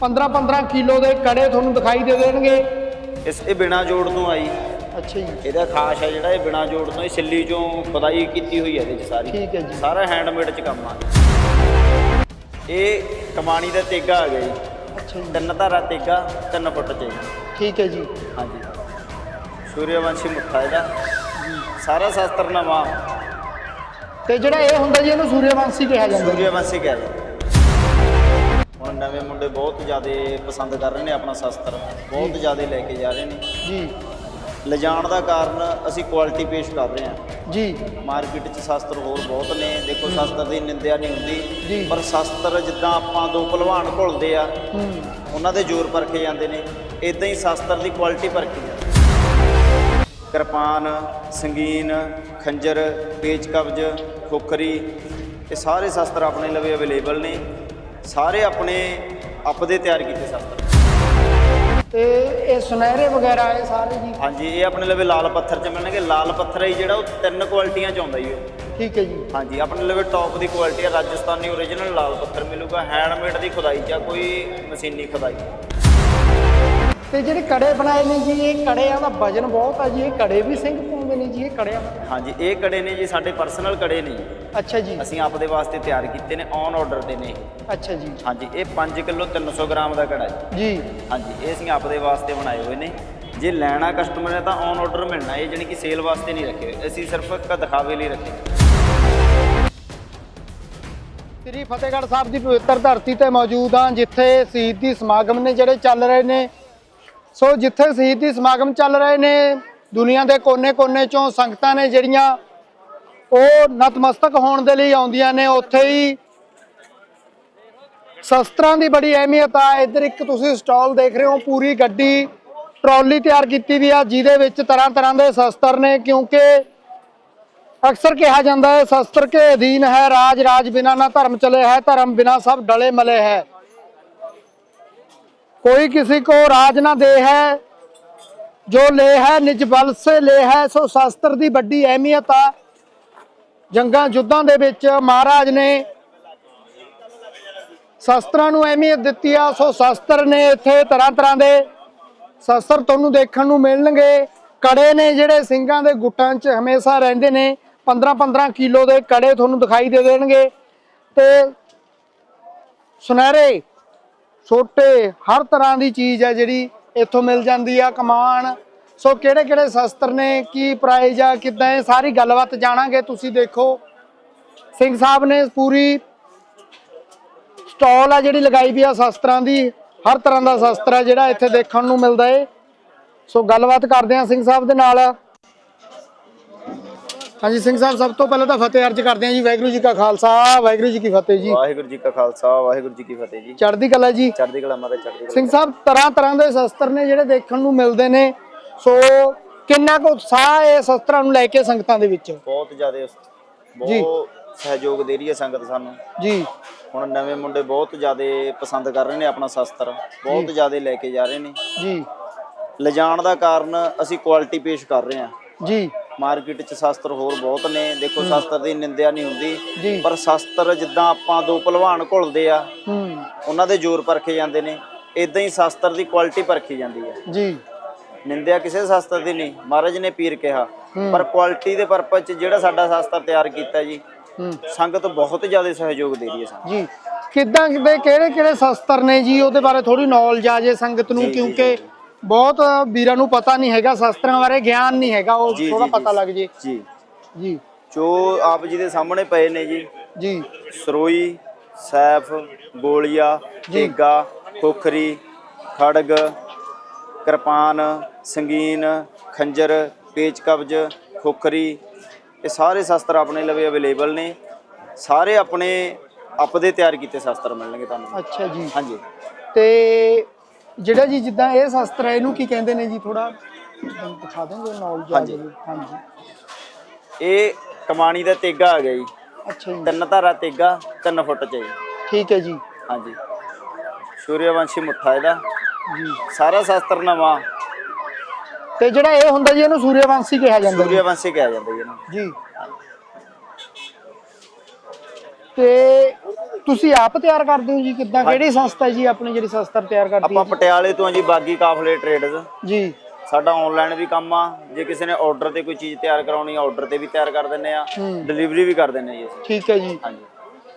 15 15 kilo ਦੇ ਕੜੇ ਤੁਹਾਨੂੰ ਦਿਖਾਈ ਦੇ ਦੇਣਗੇ। ਇਸ ਇਹ ਬਿਨਾ ਜੋੜ ਤੋਂ ਆਈ। ਅੱਛਾ ਜੀ। ਇਹਦਾ ਖਾਸ ਹੈ ਜਿਹੜਾ ਇਹ ਬਿਨਾ ਜੋੜ ਤੋਂ ਇਹ ਸਿੱਲੀ ਚੋਂ ਖੁਦਾਈ ਕੀਤੀ ਹੋਈ ਹੈ ਇਹਦੇ ਚ ਸਾਰੀ। ਠੀਕ ਹੈ ਜੀ। ਸਾਰਾ ਹੈਂਡਮੇਡ ਚ ਕੰਮ ਆ। ਇਹ ਕਮਾਣੀ ਦਾ ਤੇਗਾ ਆ ਗਿਆ ਜੀ। ਅੱਛਾ ਜੀ। ਤਿੰਨ ਧਾਰਾ ਤੇਗਾ 3 ਫੁੱਟ ਜੀ ਠੀਕ ਹੈ ਜੀ। ਹਾਂਜੀ। ਸੂਰਿਆਵੰਸ਼ੀ ਮੁੱਠਾ ਇਹਦਾ। ਸਾਰਾ ਸ਼ਾਸਤਰ ਨਵਾਂ। ਤੇ ਜਿਹੜਾ ਇਹ ਹੁੰਦਾ ਜੀ ਇਹਨੂੰ ਸੂਰਿਆਵੰਸ਼ੀ ਕਿਹਾ ਜਾਂਦਾ ਜੀ। ਸੂਰਿਆਵੰਸ਼ੀ ਕਹਿ ਜੀ ਹੁਣ ਨਵੇਂ ਮੁੰਡੇ ਬਹੁਤ ਜ਼ਿਆਦਾ ਪਸੰਦ ਕਰ ਰਹੇ ਨੇ ਆਪਣਾ ਸ਼ਾਸਤਰ ਬਹੁਤ ਜ਼ਿਆਦਾ ਲੈ ਕੇ ਜਾ ਰਹੇ ਨੇ। ਜੀ। ਲਿਜਾਣ ਦਾ ਕਾਰਨ ਅਸੀਂ ਕੁਆਲਿਟੀ ਪੇਸ਼ ਕਰ ਰਹੇ ਹਾਂ। ਜੀ। ਮਾਰਕੀਟ 'ਚ ਸ਼ਾਸਤਰ ਹੋਰ ਬਹੁਤ ਨੇ। ਦੇਖੋ ਸ਼ਾਸਤਰ ਦੀ ਨਿੰਦਿਆ ਨਹੀਂ। ਹੁੰਦੀ। ਪਰ ਸ਼ਾਸਤਰ ਜਿੱਦਾਂ ਆਪਾਂ ਦੋ ਭਲਵਾਨ ਘੁਲਦੇ ਆ ਉਹਨਾਂ ਦੇ ਜ਼ੋਰ ਪਰਖੇ ਜਾਂਦੇ ਨੇ। ਇਦਾਂ ਹੀ ਸ਼ਾਸਤਰ ਦੀ ਕੁਆਲਿਟੀ ਪਰਖੀ ਜਾਂਦੀ। ਕਿਰਪਾਨ ਸੰਗੀਨ ਖੰਜਰ ਪੇਚ ਕਬਜ਼ ਖੋਖਰੀ ਇਹ ਸਾਰੇ ਸ਼ਾਸਤਰ ਆਪਣੇ ਲਵੇ ਅਵੇਲੇਬਲ ਨੇ। ਸਾਰੇ ਆਪਣੇ ਆਪਦੇ ਤਿਆਰ ਕੀਤੇ ਸ਼ਾਸਤਰ ਤੇ ਇਹ ਸੁਨਹਿਰੇ ਵਗੈਰਾ ਇਹ ਸਾਰੇ ਜੀ? ਹਾਂਜੀ ਇਹ ਆਪਣੇ ਲਵੇ ਲਾਲ ਪੱਥਰ ਚ ਮਿਲਣਗੇ। ਲਾਲ ਪੱਥਰ ਹੈ ਜਿਹੜਾ ਉਹ ਤਿੰਨ ਕੁਆਲਿਟੀਆਂ ਚ ਆਉਂਦਾ ਜੀ ਉਹ ਠੀਕ ਹੈ ਜੀ। ਹਾਂਜੀ ਆਪਣੇ ਲਵੇ ਟੌਪ ਦੀ ਕੁਆਲਿਟੀ ਹੈ। ਰਾਜਸਥਾਨੀ ਓਰੀਜਨਲ ਲਾਲ ਪੱਥਰ ਮਿਲੂਗਾ। ਹੈਂਡਮੇਡ ਦੀ ਖੁਦਾਈ ਚ ਕੋਈ ਮਸ਼ੀਨੀ ਖੁਦਾਈ। ਤੇ ਜਿਹੜੇ ਕੜੇ ਬਣਾਏ ਨੇ ਜੀ ਇਹ ਕੜਿਆਂ ਦਾ ਵਜਨ ਬਹੁਤ ਆ ਜੀ ਇਹ ਕੜੇ ਵੀ ਸਿੰਘ ਪਾਉਂਦੇ ਨੇ ਜੀ ਇਹ ਕੜਿਆਂ ਹਾਂਜੀ ਇਹ ਕੜੇ ਨੇ ਜੀ ਸਾਡੇ ਪਰਸਨਲ ਕੜੇ ਨੇ। ਅੱਛਾ ਜੀ। ਅਸੀਂ ਆਪਦੇ ਵਾਸਤੇ ਤਿਆਰ ਕੀਤੇ ਨੇ ਔਨ ਆਰਡਰ ਦੇ ਨੇ ਅੱਛਾ ਜੀ। ਹਾਂਜੀ ਇਹ 5 ਕਿਲੋ 300 ਗ੍ਰਾਮ ਦਾ ਕੜਾ ਜੀ। ਹਾਂਜੀ ਇਹ ਅਸੀਂ ਆਪਦੇ ਵਾਸਤੇ ਬਣਾਏ ਹੋਏ ਨੇ। ਜੇ ਲੈਣਾ ਕਸਟਮਰ ਨੇ ਤਾਂ ਔਨ ਆਰਡਰ ਮਿਲਣਾ ਇਹ ਜਾਣੀ ਕਿ ਸੇਲ ਵਾਸਤੇ ਨਹੀਂ ਰੱਖੇ। ਅਸੀਂ ਸਿਰਫ ਇੱਕ ਦਿਖਾਵੇ ਲਈ ਰੱਖੇ ਸ੍ਰੀ ਫਤਿਹਗੜ੍ਹ ਸਾਹਿਬ ਦੀ ਪਵਿੱਤਰ ਧਰਤੀ ਤੇ ਮੌਜੂਦ ਹਾਂ ਜਿੱਥੇ ਸ਼ਹੀਦੀ ਸਮਾਗਮ ਨੇ ਜਿਹੜੇ ਚੱਲ ਰਹੇ ਨੇ। ਸੋ ਜਿੱਥੇ ਸ਼ਹੀਦੀ ਸਮਾਗਮ ਚੱਲ ਰਹੇ ਨੇ, ਦੁਨੀਆ ਦੇ ਕੋਨੇ-ਕੋਨੇ ਚੋਂ ਸੰਗਤਾਂ ਨੇ ਜਿਹੜੀਆਂ ਉਹ ਨਤਮਸਤਕ ਹੋਣ ਦੇ ਲਈ ਆਉਂਦੀਆਂ ਨੇ, ਉੱਥੇ ਹੀ ਸ਼ਸਤਰਾਂ ਦੀ ਬੜੀ ਅਹਿਮੀਅਤ ਆ। ਇੱਧਰ ਇੱਕ ਤੁਸੀਂ ਸਟਾਲ ਦੇਖ ਰਹੇ ਹੋ, ਪੂਰੀ ਗੱਡੀ ਟਰਾਲੀ ਤਿਆਰ ਕੀਤੀ ਵੀ ਆ, ਜਿਹਦੇ ਵਿੱਚ ਤਰ੍ਹਾਂ ਤਰ੍ਹਾਂ ਦੇ ਸ਼ਸਤਰ ਨੇ, ਕਿਉਂਕਿ ਅਕਸਰ ਕਿਹਾ ਜਾਂਦਾ ਹੈ, ਸ਼ਸਤਰ ਕੇ ਅਧੀਨ ਹੈ ਰਾਜ ਰਾਜ ਬਿਨਾ ਨਾ ਧਰਮ ਚਲੇ ਹੈ, ਧਰਮ ਬਿਨਾ ਸਭ ਡਲੇ ਮਲੇ ਹੈ। कोई किसी को राज ना दे है ਜੋ ਲੈ ਹੈ ਨਿਜ ਬਲ ਸੇ ਲੈ ਹੈ ਸੋ ਸ਼ਾਸਤਰ ਦੀ ਵੱਡੀ ਅਹਿਮੀਅਤ ਆ ਜੰਗਾਂ ਯੁੱਧਾਂ ਦੇ ਵਿੱਚ ਮਹਾਰਾਜ ਨੇ ਸ਼ਾਸਤਰਾਂ ਨੂੰ ਅਹਿਮੀਅਤ ਦਿੱਤੀ ਆ ਸੋ ਸ਼ਾਸਤਰ ਨੇ ਇੱਥੇ ਤਰ੍ਹਾਂ ਤਰ੍ਹਾਂ ਦੇ ਸ਼ਾਸਤਰ ਤੁਹਾਨੂੰ ਦੇਖਣ ਨੂੰ ਮਿਲਣਗੇ ਕੜੇ ਨੇ ਜਿਹੜੇ ਸਿੰਘਾਂ ਦੇ ਗੁੱਟਾਂ 'ਚ ਹਮੇਸ਼ਾ ਰਹਿੰਦੇ ਨੇ 15 15 ਕਿਲੋ ਦੇ ਕੜੇ ਤੁਹਾਨੂੰ ਦਿਖਾਈ ਦੇ ਦੇਣਗੇ ਤੇ ਸੁਨਹਿਰੇ ਛੋਟੇ, ਹਰ ਤਰ੍ਹਾਂ ਦੀ ਚੀਜ਼ ਹੈ ਜਿਹੜੀ ਇੱਥੋਂ ਮਿਲ ਜਾਂਦੀ ਆ ਕਮਾਨ ਸੋ ਕਿਹੜੇ ਕਿਹੜੇ ਸ਼ਸਤਰ ਨੇ, ਕੀ ਪ੍ਰਾਈਜ਼ ਆ, ਕਿੱਦਾਂ ਇਹ ਸਾਰੀ ਗੱਲਬਾਤ ਜਾਣਾਂਗੇ, ਤੁਸੀਂ ਦੇਖੋ। ਸਿੰਘ ਸਾਹਿਬ ਨੇ ਪੂਰੀ ਸਟਾਲ ਆ ਜਿਹੜੀ ਲਗਾਈ ਵੀ ਆ ਸ਼ਸਤਰਾਂ ਦੀ, ਹਰ ਤਰ੍ਹਾਂ ਦਾ ਸ਼ਸਤਰ ਆ ਜਿਹੜਾ ਇੱਥੇ ਦੇਖਣ ਨੂੰ ਮਿਲਦਾ ਏ। ਸੋ ਗੱਲਬਾਤ ਕਰਦੇ ਆ ਸਿੰਘ ਸਾਹਿਬ ਦੇ ਨਾਲ। ਹਾਂਜੀ ਸਿੰਘ ਸਾਹਿਬ ਸਭ ਤੋਂ ਪਹਿਲਾਂ ਤਾਂ ਫਤਿਹ ਅਰਜ ਕਰਦੇ ਆ ਜੀ ਵਾਹਿਗੁਰੂ ਜੀ ਕਾ ਖਾਲਸਾ ਵਾਹਿਗੁਰੂ ਜੀ ਕੀ ਫਤਿਹ ਜੀ। ਵਾਹਿਗੁਰੂ ਜੀ ਕਾ ਖਾਲਸਾ ਵਾਹਿਗੁਰੂ ਜੀ ਕੀ ਫਤਿਹ ਜੀ। ਚੜ੍ਹਦੀ ਕਲਾ ਜੀ। ਚੜ੍ਹਦੀ ਕਲਾ ਮਾਤਾ ਚੜ੍ਹਦੀ ਕਲਾ ਸਿੰਘ ਸਾਹਿਬ ਤਰ੍ਹਾਂ ਤਰ੍ਹਾਂ ਦੇ ਸ਼ਸਤਰ ਨੇ ਜਿਹੜੇ ਦੇਖਣ ਨੂੰ ਮਿਲਦੇ ਨੇ। ਸੋ ਕਿੰਨਾ ਕੁ ਉਤਸ਼ਾਹ ਹੈ ਸ਼ਸਤਰਾਂ ਨੂੰ ਲੈ ਕੇ ਸੰਗਤਾਂ ਦੇ ਵਿੱਚ? ਬਹੁਤ ਜ਼ਿਆਦਾ ਬਹੁਤ ਸਹਿਯੋਗ ਦੇ ਰਹੀ ਹੈ ਸੰਗਤ ਸਾਨੂੰ। ਜੀ। ਹੁਣ ਨਵੇਂ ਮੁੰਡੇ ਬਹੁਤ ਜ਼ਿਆਦਾ ਪਸੰਦ ਕਰ ਰਹੇ ਨੇ ਆਪਣਾ ਸ਼ਾਸਤਰ। ਬਹੁਤ ਜ਼ਿਆਦਾ ਲੈ ਕੇ ਜਾ ਰਹੇ ਨੇ। ਜੀ। ਲਿਜਾਣ ਦਾ ਕਾਰਨ ਅਸੀਂ ਕੁਆਲਿਟੀ ਪੇਸ਼ ਕਰ ਰਹੇ ਹਾਂ। ਜੀ। ਮਾਰਕੀਟ 'ਚ ਸ਼ਾਸਤਰ ਹੋਰ ਬਹੁਤ ਨੇ। ਦੇਖੋ ਸ਼ਾਸਤਰ ਦੀ ਨਿੰਦਿਆ ਨਹੀਂ ਹੁੰਦੀ ਪਰ ਸ਼ਾਸਤਰ ਜਿੱਦਾਂ ਆਪਾਂ ਦੋ ਭਲਵਾਨ ਘੁਲਦੇ ਆ ਉਹਨਾਂ ਦੇ ਜ਼ੋਰ ਪਰਖੇ ਜਾਂਦੇ ਨੇ। ਇਦਾਂ ਹੀ ਸ਼ਾਸਤਰ ਦੀ ਕੁਆਲਿਟੀ ਪਰਖੀ ਜਾਂਦੀ ਹੈ। ਜੀ। ਨਿੰਦਿਆ ਕਿਸੇ ਸ਼ਾਸਤਰ ਦੀ ਨਹੀਂ ਮਹਾਰਾਜ ਨੇ ਪੀਰ ਕਿਹਾ। ਪਰ ਕੁਆਲਿਟੀ ਦੇ ਪਰਪਸ 'ਚ ਜਿਹੜਾ ਸਾਡਾ ਸ਼ਾਸਤਰ ਤਿਆਰ ਕੀਤਾ ਜੀ ਸੰਗਤ ਬਹੁਤ ਜ਼ਿਆਦਾ ਸਹਿਯੋਗ ਦੇ ਰਹੀ ਹੈ ਸਾਨੂੰ। ਜੀ। ਕਿੱਦਾਂ ਕਿਤੇ ਕਿਹੜੇ ਕਿਹੜੇ ਸ਼ਸਤਰ ਨੇ ਜੀ? ਉਹਦੇ ਬਾਰੇ ਥੋੜੀ ਨੌਲੇਜ ਆ ਜੇ ਸੰਗਤ ਨੂੰ ਕਿਉਂਕਿ ਬਹੁਤ ਵੀਰਾਂ ਨੂੰ ਪਤਾ ਨਹੀਂ ਹੈਗਾ ਸ਼ਸਤਰਾਂ ਬਾਰੇ ਗਿਆਨ ਨਹੀਂ ਹੈਗਾ ਉਹ ਜੀ, ਥੋੜਾ ਜੀ, ਪਤਾ ਜੀ। ਲੱਗ ਜੇ। ਜੀ। ਜੀ। ਜੋ ਆਪ ਜੀ ਦੇ ਸਾਹਮਣੇ ਪਏ ਨੇ ਜੀ। ਜੀ। ਸਰੋਈ ਸੈਫ ਗੋਲੀਆ ਤੇਗਾ ਖੋਖਰੀ ਖੜਗ ਕਿਰਪਾਨ ਸੰਗੀਨ ਖੰਜਰ ਪੇਚ ਕਬਜ਼ ਖੋਖਰੀ ਇਹ ਸਾਰੇ ਸ਼ਸਤਰ ਆਪਣੇ ਲਵੇ ਅਵੇਲੇਬਲ ਨੇ। ਸਾਰੇ ਆਪਣੇ ਆਪਦੇ ਤਿਆਰ ਕੀਤੇ ਸ਼ਸਤਰ ਮਿਲਣਗੇ ਤੁਹਾਨੂੰ। ਅੱਛਾ ਜੀ। ਹਾਂਜੀ। ਤੇ ਜਿਹੜਾ ਜੀ ਜਿੱਦਾਂ ਇਹ ਸ਼ਸਤਰ ਹੈ ਇਹਨੂੰ ਕੀ ਕਹਿੰਦੇ ਨੇ ਜੀ ਥੋੜਾ ਦਿਖਾ ਦੇਣਗੇ ਨੌਲੇਜ ਆ ਹਾਂਜੀ। ਜੀ ਹਾਂਜੀ। ਇਹ ਕਮਾਣੀ ਦਾ ਤੇਗਾ ਆ ਗਿਆ ਜੀ। ਅੱਛਾ ਜੀ। ਤਿੰਨ ਧਾਰਾ ਤੇਗਾ 3 ਫੁੱਟ ਚ ਹੈ ਜੀ ਠੀਕ ਹੈ ਜੀ। ਹਾਂਜੀ। ਸੂਰਿਆਵੰਸ਼ੀ ਮੁੱਠਾ ਇਹਦਾ। ਜੀ। ਸਾਰਾ ਸ਼ਸਤਰ ਨਵਾਂ। ਤੇ ਜਿਹੜਾ ਇਹ ਹੁੰਦਾ ਜੀ ਇਹਨੂੰ ਸੂਰਿਆਵੰਸ਼ੀ ਕਿਹਾ ਜਾਂਦਾ ਜੀ। ਸੂਰਿਆਵੰਸ਼ੀ ਕਿਹਾ ਜਾਂਦਾ ਜੀ ਇਹਨੂੰ। ਜੀ। ਤੇ ਤੁਸੀਂ ਆਪ ਤਿਆਰ ਕਰਦੇ ਹੋ ਜੀ ਕਿੱਦਾਂ? ਕਿਹੜੀ ਸੰਸਥਾ ਹੈ ਜੀ ਆਪਣੀ ਜਿਹੜੀ ਸ਼ਸਤਰ ਤਿਆਰ ਕਰਦੀ ਆਪਾਂ ਹੈ ਪਟਿਆਲੇ ਤੋਂ ਆ ਜੀ ਬਾਗੀ ਕਾਫਲੇ ਟ੍ਰੇਡਰਸ ਜੀ। ਸਾਡਾ ਆਨਲਾਈਨ ਵੀ ਕੰਮ ਆ। ਜੇ ਕਿਸੇ ਨੇ ਆਰਡਰ ਤੇ ਕੋਈ ਚੀਜ਼ ਤਿਆਰ ਕਰਾਉਣੀ ਆ ਆਰਡਰ ਤੇ ਵੀ ਤਿਆਰ ਕਰ ਦਿੰਨੇ ਆ। ਹੂੰ। ਡਿਲੀਵਰੀ ਵੀ ਕਰ ਦਿੰਨੇ ਜੀ ਠੀਕ ਹੈ ਜੀ। ਹਾਂਜੀ।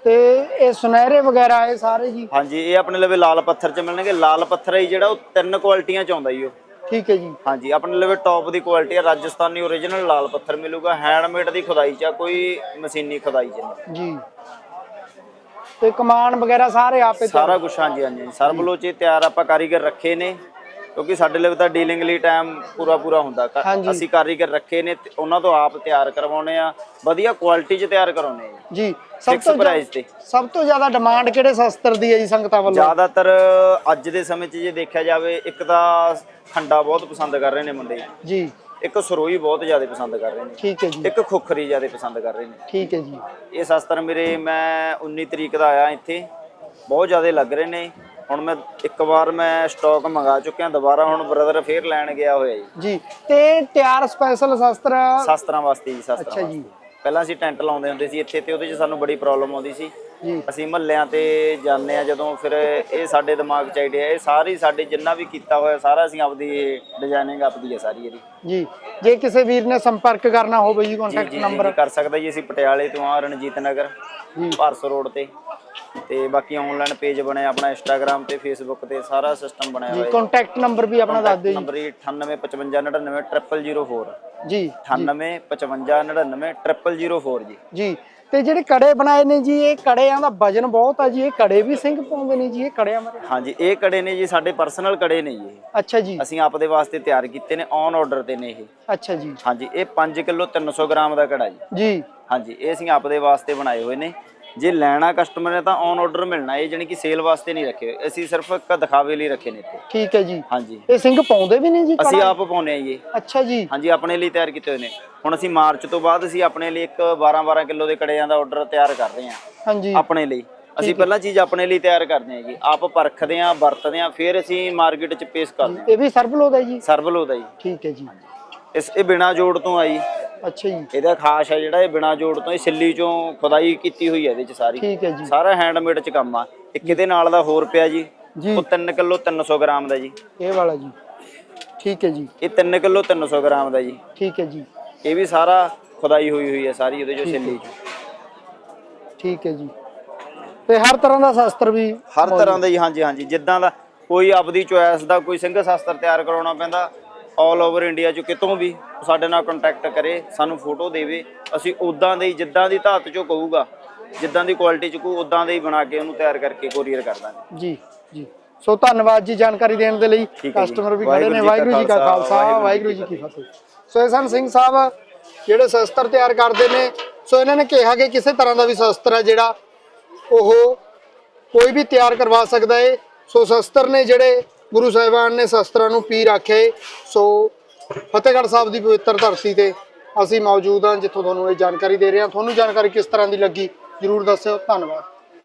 ਤੇ ਇਹ ਸੁਨਹਿਰੇ ਵਗੈਰਾ ਇਹ ਸਾਰੇ ਜੀ? ਹਾਂਜੀ ਇਹ ਆਪਣੇ ਲਵੇ ਲਾਲ ਪੱਥਰ ਚ ਮਿਲਣਗੇ। ਲਾਲ ਪੱਥਰ ਹੈ ਜਿਹੜਾ ਉਹ ਤਿੰਨ ਕੁਆਲਿਟੀਆਂ ਚ ਆਉਂਦਾ ਜੀ ਉਹ। ਠੀਕ ਹੈ ਜੀ। ਹਾਂਜੀ ਆਪਣੇ ਲਵੇ ਟੌਪ ਦੀ ਕੁਆਲਿਟੀ ਆ ਰਾਜਸਥਾਨੀ ਓਰੀਜਨਲ ਲਾਲ ਪੱਥਰ ਮਿਲੂਗਾ। ਹੈਂਡਮੇਡ ਦੀ ਖੁਦਾਈ ਚ ਕੋਈ ਮਸ਼ੀਨੀ ਖੁਦਾਈ ਚ ਨਹੀਂ। ਜੀ। ਤੇ ਕਮਾਨ ਵਗੈਰਾ ਸਾਰੇ ਆਪੇ ਸਾਰਾ ਕੁਝ ਹਾਂਜੀ ਹਾਂਜੀ। ਸਰਬ ਲੋਚੇ ਤਿਆਰ ਆਪਾਂ ਕਾਰੀਗਰ ਰੱਖੇ ਨੇ ਕਿਉਂਕਿ ਸਾਡੇ ਲਈ ਤਾਂ ਡੀਲਿੰਗ ਲਈ ਟਾਈਮ ਪੂਰਾ ਪੂਰਾ ਹੁੰਦਾ। ਅਸੀਂ ਕਾਰੀਗਰ ਰੱਖੇ ਨੇ ਉਹਨਾਂ ਤੋਂ ਆਪ ਤਿਆਰ ਕਰਵਾਉਨੇ ਆ। ਵਧੀਆ ਕੁਆਲਿਟੀ ਚ ਤਿਆਰ ਕਰਾਉਨੇ ਆ। ਜੀ ਸਭ ਤੋਂ ਪ੍ਰਾਈਸ ਤੇ। ਸਭ ਤੋਂ ਜ਼ਿਆਦਾ ਡਿਮਾਂਡ ਕਿਹੜੇ ਸ਼ਸਤਰ ਦੀ ਹੈ ਜੀ ਸੰਗਤਾਂ ਵੱਲੋਂ? ਜ਼ਿਆਦਾਤਰ ਅੱਜ ਦੇ ਸਮੇਂ 'ਚ ਜੇ ਦੇਖਿਆ ਜਾਵੇ ਇੱਕ ਤਾਂ ਖੰਡਾ ਬਹੁਤ ਪਸੰਦ ਕਰ ਰਹੇ ਨੇ ਮੁੰਡੇ। ਜੀ। ਇੱਕ ਸਰੋਈ ਬਹੁਤ ਜ਼ਿਆਦਾ ਪਸੰਦ ਕਰ ਰਹੇ ਨੇ। ਠੀਕ ਹੈ ਜੀ। ਇੱਕ ਖੁਖਰੀ ਜ਼ਿਆਦਾ ਪਸੰਦ ਕਰ ਰਹੇ ਨੇ। ਠੀਕ ਹੈ ਜੀ। ਇਹ ਸ਼ਸਤਰ ਮੇਰੇ ਮੈਂ 19 ਤਰੀਕ ਦਾ ਆਇਆ ਇੱਥੇ। ਬਹੁਤ ਜ਼ਿਆਦਾ ਲੱਗ ਰਹੇ ਨੇ। ਹੁਣ ਮੈਂ ਇੱਕ ਵਾਰ ਮੈਂ ਸਟਾਕ ਮੰਗਾ ਚੁੱਕਿਆ ਦੁਬਾਰਾ ਹੁਣ ਬ੍ਰਦਰ ਫੇਰ ਲੈਣ ਗਿਆ ਹੋਇਆ ਜੀ। ਜੀ ਤੇ ਤਿਆਰ ਸਪੈਸ਼ਲ ਸ਼ਸਤਰ ਸ਼ਸਤਰਾਂ ਵਾਸਤੇ ਜੀ ਸ਼ਸਤਰਾਂ ਅੱਛਾ ਜੀ। ਪਹਿਲਾਂ ਅਸੀਂ ਟੈਂਟ ਲਾਉਂਦੇ ਹੁੰਦੇ ਸੀ ਇੱਥੇ ਤੇ ਉਹਦੇ 'ਚ ਸਾਨੂੰ ਬੜੀ ਪ੍ਰੋਬਲਮ ਆਉਂਦੀ ਸੀ। ਅਸੀਂ ਮਹੱਲਿਆਂ ਤੇ ਜਾਂਦੇ ਆ ਜਦੋਂ ਫਿਰ ਇਹ ਸਾਡੇ ਦਿਮਾਗ 'ਚ ਆਈਡੀਆ ਇਹ ਸਾਰੀ ਸਾਡੇ ਜਿੰਨਾ ਵੀ ਕੀਤਾ ਹੋਇਆ ਸਾਰਾ ਅਸੀਂ ਆਪਦੀ ਡਿਜ਼ਾਈਨਿੰਗ ਆਪਦੀ ਹੈ ਸਾਰੀ ਇਹਦੀ। ਜੀ। ਜੇ ਕਿਸੇ ਵੀਰ ਨੇ ਸੰਪਰਕ ਕਰਨਾ ਹੋਵੇ ਜੀ ਕੰਟੈਕਟ ਨੰਬਰ ਕਰ ਸਕਦਾ ਜੀ ਅਸੀਂ ਪਟਿਆਲੇ ਤੋਂ ਆ ਰਣਜੀਤ ਨਗਰ ਭਾਰਸੋ ਰੋਡ ਤੇ। ਤੇ ਬਾਕੀ ਆਨਲਾਈਨ ਪੇਜ ਬਣਿਆ ਆਪਣਾ ਇੰਸਟਾਗ੍ਰam ਤੇ ਫੇਸਬੁੱਕ ਤੇ ਸਾਰਾ ਸਿਸਟਮ ਬਣਿਆ ਜੀ ਹੋਇਆ ਕੰਟੈਕਟ ਨੰਬਰ ਵੀ ਆਪਣਾ ਦੱਸ ਦਿਓ ਜੀ। ਨੰਬਰ 9855990004 ਜੀ 9855990004 ਜੀ। ਜੀ ਤੇ ਜਿਹੜੇ ਕੜੇ ਬਣਾਏ ਨੇ ਜੀ ਇਹ ਕੜਿਆਂ ਦਾ ਵਜਨ ਬਹੁਤ ਆ ਜੀ ਇਹ ਕੜੇ ਵੀ ਸਿੰਘ ਪਾਉਂਦੇ ਨੇ ਜੀ ਇਹ ਕੜਿਆਂ ਬਾਰੇ। ਹਾਂਜੀ ਇਹ ਕੜੇ ਨੇ ਜੀ ਸਾਡੇ ਪਰਸਨਲ ਕੜੇ ਨੇ ਜੀ। ਅੱਛਾ ਜੀ। ਅਸੀਂ ਆਪਦੇ ਵਾਸਤੇ ਤਿਆਰ ਕੀਤੇ ਨੇ ਔਨ ਆਰਡਰ ਤੇ ਨੇ ਇਹ। ਅੱਛਾ ਜੀ। ਹਾਂਜੀ ਇਹ 5 ਕਿਲੋ 300 ਗ੍ਰਾਮ ਦਾ ਕੜਾ ਜੀ। ਜੀ। ਹਾਂਜੀ ਇਹ ਅਸੀਂ ਆਪਦੇ ਵਾਸਤੇ ਬਣਾਏ ਹੋਏ ਨੇ। ਜੇ ਲੈਣਾ ਕਸਟਮਰ ਨੇ ਤਾਂ ਔਨ ਆਰਡਰ ਮਿਲਣਾ ਇਹ ਜਾਨੀ ਕਿ ਸੇਲ ਵਾਸਤੇ ਨਹੀਂ ਰੱਖੇ। ਅਸੀਂ ਸਿਰਫ ਇੱਕ ਦਿਖਾਵੇ ਲਈ ਰੱਖੇ ਨੇ ਇੱਥੇ। ਠੀਕ ਹੈ ਜੀ। ਹਾਂਜੀ। ਇਹ ਸਿੰਘ ਪਾਉਂਦੇ ਵੀ ਨੇ ਜੀ ਅਸੀਂ? ਆਪ ਪਾਉਨੇ ਆ ਜੀ। ਅੱਛਾ ਜੀ। ਹਾਂਜੀ ਆਪਣੇ ਲਈ ਤਿਆਰ ਕੀਤੇ ਹੋਏ ਨੇ। ਹੁਣ ਅਸੀਂ ਮਾਰਚ ਤੋਂ ਬਾਅਦ ਅਸੀਂ ਆਪਣੇ ਲਈ ਇੱਕ 12-12 ਕਿਲੋ ਦੇ ਕੜਿਆਂ ਦਾ ਆਰਡਰ ਤਿਆਰ ਕਰ ਰਹੇ ਹਾਂ। ਹਾਂਜੀ। ਆਪਣੇ ਲਈ। ਅਸੀਂ ਪਹਿਲਾਂ ਚੀਜ਼ ਆਪਣੇ ਲਈ ਤਿਆਰ ਕਰਦੇ ਹਾਂ ਜੀ। ਆਪ ਪਰਖਦੇ ਹਾਂ ਵਰਤਦੇ ਹਾਂ ਫਿਰ ਅਸੀਂ ਮਾਰਕੀਟ 'ਚ ਪੇਸ਼ ਕਰਦੇ ਹਾਂ। ਇਹ ਵੀ ਸਰਬਲੋਦ ਹੈ ਜੀ? ਸਰਵਲੋ ਦਾ ਜੀ। ਠੀਕ ਹੈ ਜੀ। ਇਸ ਇਹ ਬਿਨਾ ਜੋੜ ਤੋਂ ਆਈ। ਅੱਛਾ ਜੀ। ਇਹਦਾ ਖਾਸ ਹੈ ਜਿਹੜਾ ਇਹ ਬਿਨਾ ਜੋੜ ਤੋਂ ਇਹ ਸਿੱਲੀ ਚੋਂ ਖੁਦਾਈ ਕੀਤੀ ਹੋਈ ਹੈ ਇਹਦੇ 'ਚ ਸਾਰੀ। ਠੀਕ ਹੈ ਜੀ। ਸਾਰਾ ਹੈਂਡਮੇਡ 'ਚ ਕੰਮ ਆ। ਇੱਕ ਇਹਦੇ ਨਾਲ ਦਾ ਹੋਰ ਪਿਆ ਜੀ? ਜੀ। ਉਹ 3 ਕਿਲੋ 300 ਗ੍ਰਾਮ ਦਾ ਜੀ। ਇਹ ਵਾਲਾ ਜੀ। ਠੀਕ ਹੈ ਜੀ। ਇਹ 3 ਕਿਲੋ 300 ਗ੍ਰਾਮ ਦਾ ਜੀ। ਠੀਕ ਹੈ ਜੀ। ਇਹ ਵੀ ਸਾਰਾ ਖੁਦਾਈ ਹੋਈ ਹੋਈ ਹੈ ਸਾਰੀ ਉਹਦੇ 'ਚੋਂ ਸਿੱਲੀ 'ਚ। ਠੀਕ ਹੈ ਜੀ। ਤੇ ਹਰ ਤਰ੍ਹਾਂ ਦਾ ਸ਼ਸਤਰ ਵੀ ਹਰ ਤਰ੍ਹਾਂ ਦਾ ਜੀ ਹਾਂਜੀ ਹਾਂਜੀ। ਜਿੱਦਾਂ ਦਾ ਕੋਈ ਆਪਦੀ ਚੋਇਸ ਦਾ ਕੋਈ ਸਿੰਘ ਸ਼ਾਸਤਰ ਤਿਆਰ ਕਰਾਉਣਾ ਪੈਂਦਾ ਆਲ ਓਵਰ ਇੰਡੀਆ ਚ ਕਿਤੋਂ ਵੀ ਸਾਡੇ ਨਾਲ ਕੰਟੈਕਟ ਕਰੇ ਸਾਨੂੰ ਫੋਟੋ ਦੇਵੇ ਅਸੀਂ ਉਦਾਂ ਦੇ ਜਿੱਦਾਂ ਦੀ ਧਾਤ ਚੋਂ ਕਹੂਗਾ ਜਿੱਦਾਂ ਦੀ ਕੁਆਲਿਟੀ ਚ ਕਹੂ ਉਦਾਂ ਦੇ ਹੀ ਬਣਾ ਕੇ ਉਹਨੂੰ ਤਿਆਰ ਕਰਕੇ ਕੋਰੀਅਰ ਕਰ ਦਾਂਗੇ। ਜੀ ਜੀ। ਸੋ ਧੰਨਵਾਦ ਜੀ ਜਾਣਕਾਰੀ ਦੇਣ ਦੇ ਲਈ। ਕਸਟਮਰ ਵੀ ਖੜੇ ਨੇ ਵਾਹਿਗੁਰੂ ਜੀ ਕਾ ਖਾਲਸਾ ਵਾਹਿਗੁਰੂ ਜੀ ਕੀ ਫਤਿਹ। ਸੋ ਇਹ ਸਨ ਸਿੰਘ ਸਾਹਿਬ ਜਿਹੜੇ ਸ਼ਸਤਰ ਤਿਆਰ ਕਰਦੇ ਨੇ। ਸੋ ਇਹਨਾਂ ਨੇ ਕਿਹਾ ਕਿ ਕਿਸੇ ਤਰ੍ਹਾਂ ਦਾ ਵੀ ਸ਼ਸਤਰ ਹੈ ਜਿਹੜਾ ਉਹ ਕੋਈ ਵੀ ਤਿਆਰ ਕਰਵਾ ਸਕਦਾ ਹੈ ਸੋ ਸ਼ਸਤਰ ਨੇ ਜਿਹੜੇ ਗੁਰੂ ਸਾਹਿਬਾਨ ਨੇ ਸ਼ਸਤਰਾਂ ਨੂੰ ਪੀ ਰੱਖੇ ਸੋ ਫਤਿਹਗੜ੍ਹ ਸਾਹਿਬ ਦੀ ਪਵਿੱਤਰ ਧਰਤੀ ਤੇ ਅਸੀਂ ਮੌਜੂਦ ਹਾਂ, ਜਿੱਥੋਂ ਤੁਹਾਨੂੰ ਇਹ ਜਾਣਕਾਰੀ ਦੇ ਰਹੇ ਹਾਂ। ਤੁਹਾਨੂੰ ਜਾਣਕਾਰੀ ਕਿਸ ਤਰ੍ਹਾਂ ਦੀ ਲੱਗੀ? ਜਰੂਰ ਦੱਸਿਓ। ਧੰਨਵਾਦ।